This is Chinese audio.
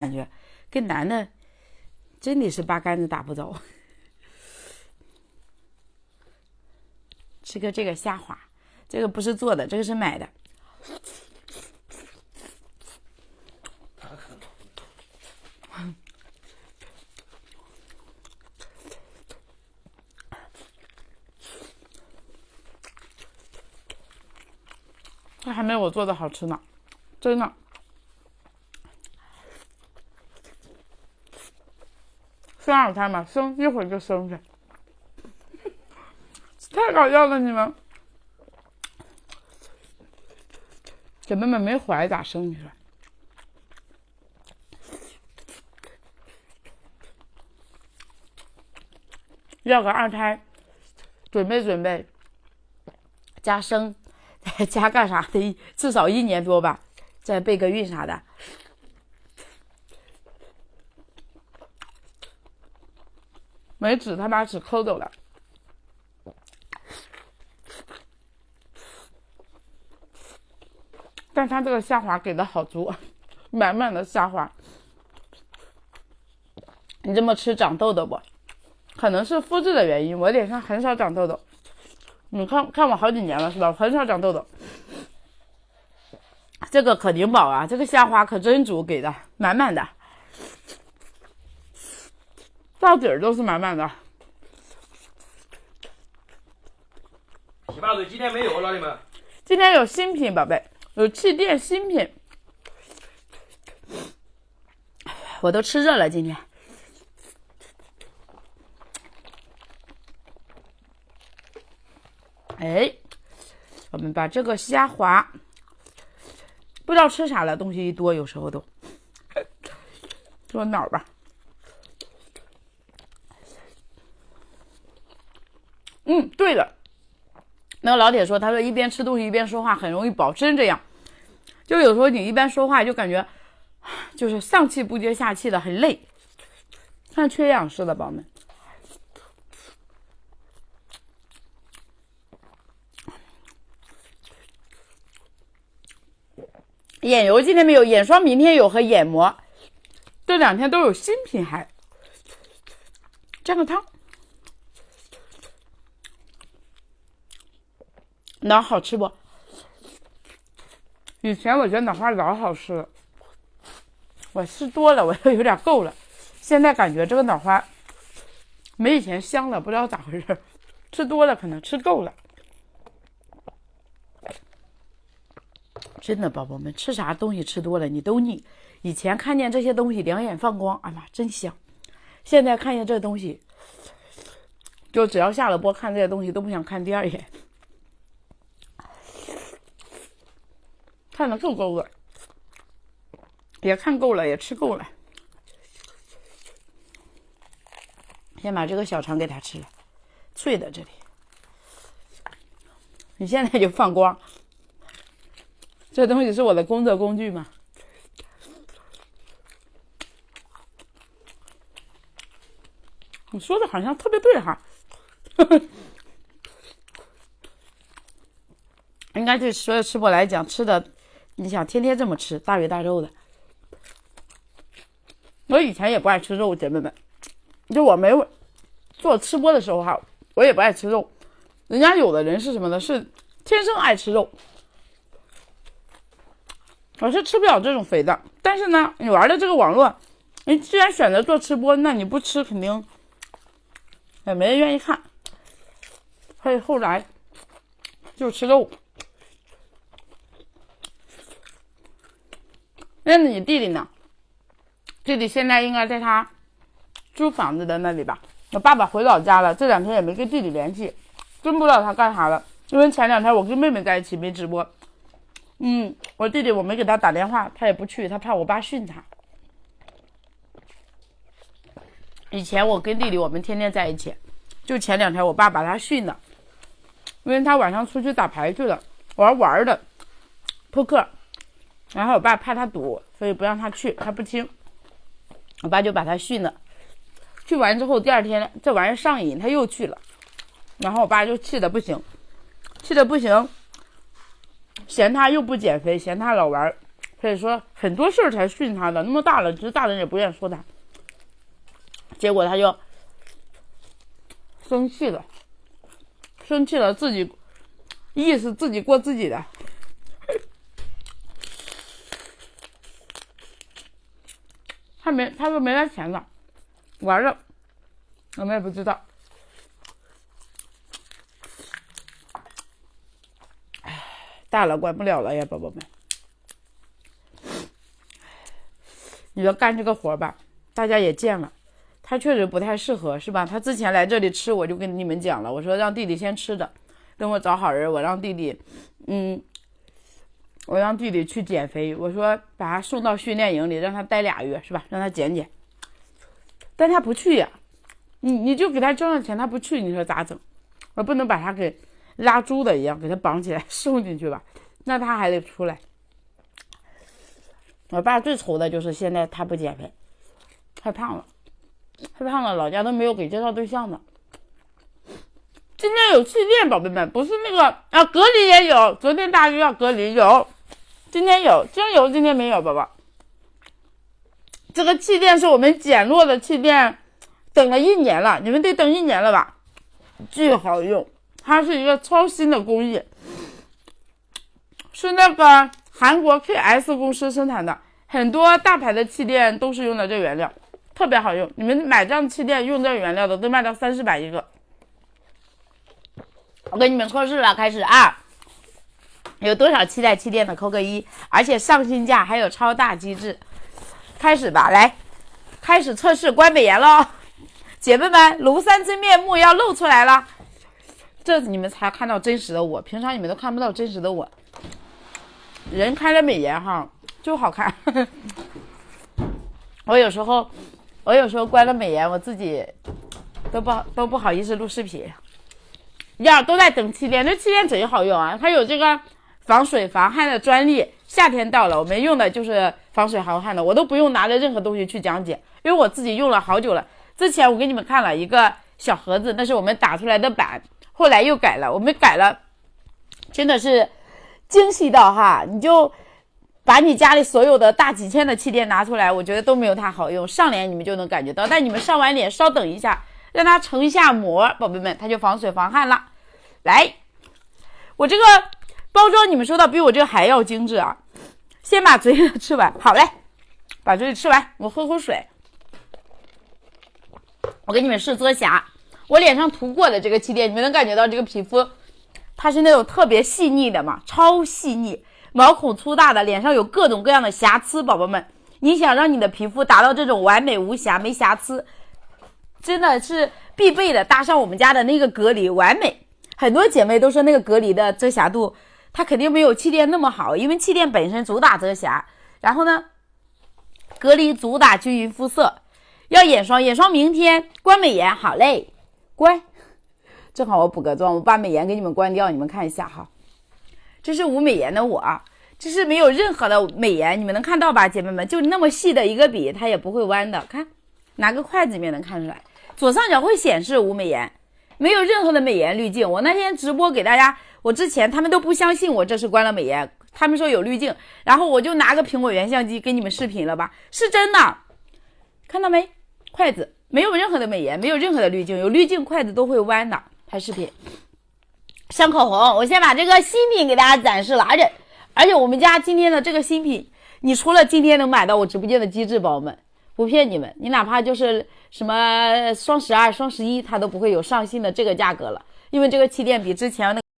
感觉跟男的真的是八竿子打不着。吃个这个虾滑，这个不是做的，这个是买的。这还没我做的好吃呢，真的。生二胎嘛，生一会儿就生去，太搞笑了你们！姐妹们没怀咋生？你说？要个二胎，准备准备，加生。家干啥的？至少一年多吧，再备个孕啥的。没纸，他把纸抠走了。但他这个虾滑给的好足，满满的虾滑。你这么吃长痘痘不？可能是肤质的原因，我脸上很少长痘痘。你看看我好几年了是吧？很少长痘痘。这个可顶饱啊！这个虾滑可真足，给的满满的，到底儿都是满满的。洗发水今天没有，老铁们。今天有新品，宝贝，有气垫新品，我都吃热了今天。哎，我们把这个虾滑，不知道吃啥了，东西一多，有时候都 做脑吧。嗯，对了，那个老铁说，他说一边吃东西一边说话很容易饱，真这样。就有时候你一边说话就感觉就是上气不接下气的，很累，像缺氧似的，宝宝们。眼油今天没有，眼霜明天有和眼膜，这两天都有新品，还加个汤，脑好吃不？以前我觉得脑花老好吃了，我吃多了我又 有点够了，现在感觉这个脑花没以前香了，不知道咋回事，吃多了可能吃够了。真的，宝宝们吃啥东西吃多了你都腻。以前看见这些东西两眼放光，哎妈真香。现在看见这东西，就只要下了播看这些东西都不想看第二眼。看的够够了，也看够了，也吃够了。先把这个小肠给它吃了，脆的这里。你现在就放光。这东西是我的工作工具吗？你说的好像特别对哈，应该对所有吃播来讲，吃的你想天天这么吃大鱼大肉的。我以前也不爱吃肉，姐妹们，就我没做吃播的时候哈，我也不爱吃肉。人家有的人是什么呢？是天生爱吃肉。我是吃不了这种肥的，但是呢，你玩的这个网络，你既然选择做吃播，那你不吃肯定也没人愿意看。所以后来就吃肉。那你弟弟呢？弟弟现在应该在他租房子的那里吧？我爸爸回老家了，这两天也没跟弟弟联系，真不知道他干啥了。因为前两天我跟妹妹在一起没直播。嗯，我弟弟我没给他打电话，他也不去，他怕我爸训他。以前我跟弟弟我们天天在一起，就前两天我爸把他训了，因为他晚上出去打牌去了，玩玩的，扑克，然后我爸怕他赌，所以不让他去，他不听，我爸就把他训了。去完之后，第二天这玩意上瘾，他又去了，然后我爸就气的不行，气的不行。嫌他又不减肥，嫌他老玩，所以说很多事儿才训他的，那么大了，其实大人也不愿意说他。结果他就生气了，生气了，自己意思自己过自己的。他没，他说没来钱了，完了，我们也不知道。唉，大了管不了了呀，宝宝们。你说干这个活吧，大家也见了，他确实不太适合，是吧？他之前来这里吃，我就跟你们讲了，我说让弟弟先吃的，等我找好人，我让弟弟，嗯。我让弟弟去减肥，我说把他送到训练营里，让他待俩月，是吧？让他减减。但他不去呀，你你就给他交上钱，他不去，你说咋整？我不能把他给拉猪的一样给他绑起来 送进去吧？那他还得出来。我爸最愁的就是现在他不减肥，太胖了，太胖了，老家都没有给介绍对象呢。今天有气垫，宝贝们，不是那个啊，隔离也有，昨天大约要隔离有。今天有，精油，今天没有，宝宝。这个气垫是我们减弱的气垫，等了一年了，你们得等一年了吧？巨好用，它是一个超新的工艺，是那个韩国 KS 公司生产的，很多大牌的气垫都是用的这原料，特别好用。你们买这样气垫用这原料的，都卖到三四百一个。我给你们测试了，开始啊！有多少期待气垫的扣个一，而且上新价还有超大机制，开始吧，来，开始测试关美颜喽，姐妹们，庐山真面目要露出来了，这你们才看到真实的我，平常你们都看不到真实的我，人开了美颜哈就好看，我有时候，我有时候关了美颜，我自己都不都不好意思录视频，要都在等气垫，这气垫贼好用啊，它有这个。防水防汗的专利，夏天到了，我们用的就是防水防汗的，我都不用拿着任何东西去讲解，因为我自己用了好久了。之前我给你们看了一个小盒子，那是我们打出来的版，后来又改了，我们改了，真的是精细到哈，你就把你家里所有的大几千的气垫拿出来，我觉得都没有它好用。上脸你们就能感觉到，但你们上完脸稍等一下，让它成一下膜，宝贝们，它就防水防汗了。来，我这个。包装你们收到比我这个还要精致啊！先把嘴里 的吃完，好嘞，把嘴里吃完，我喝口水。我给你们试遮瑕，我脸上涂过的这个气垫，你们能感觉到这个皮肤，它是那种特别细腻的嘛，超细腻，毛孔粗大的，脸上有各种各样的瑕疵，宝宝们，你想让你的皮肤达到这种完美无瑕、没瑕疵，真的是必备的，搭上我们家的那个隔离，完美。很多姐妹都说那个隔离的遮瑕度。它肯定没有气垫那么好，因为气垫本身主打遮瑕，然后呢，隔离主打均匀肤色。要眼霜，眼霜明天关美颜，好嘞，关。正好我补个妆，我把美颜给你们关掉，你们看一下哈。这是无美颜的我，这是没有任何的美颜，你们能看到吧，姐妹们？就那么细的一个笔，它也不会弯的。看，拿个筷子你也能看出来。左上角会显示无美颜，没有任何的美颜滤镜。我那天直播给大家。我之前他们都不相信我这是关了美颜，他们说有滤镜，然后我就拿个苹果原相机给你们视频了吧，是真的，看到没？筷子没有任何的美颜，没有任何的滤镜，有滤镜筷子都会弯的。拍视频，上口红，我先把这个新品给大家展示了，而且而且我们家今天的这个新品，你除了今天能买到我直播间的机智宝宝们，不骗你们，你哪怕就是什么双十二、双十一，它都不会有上新的这个价格了，因为这个气垫比之前那。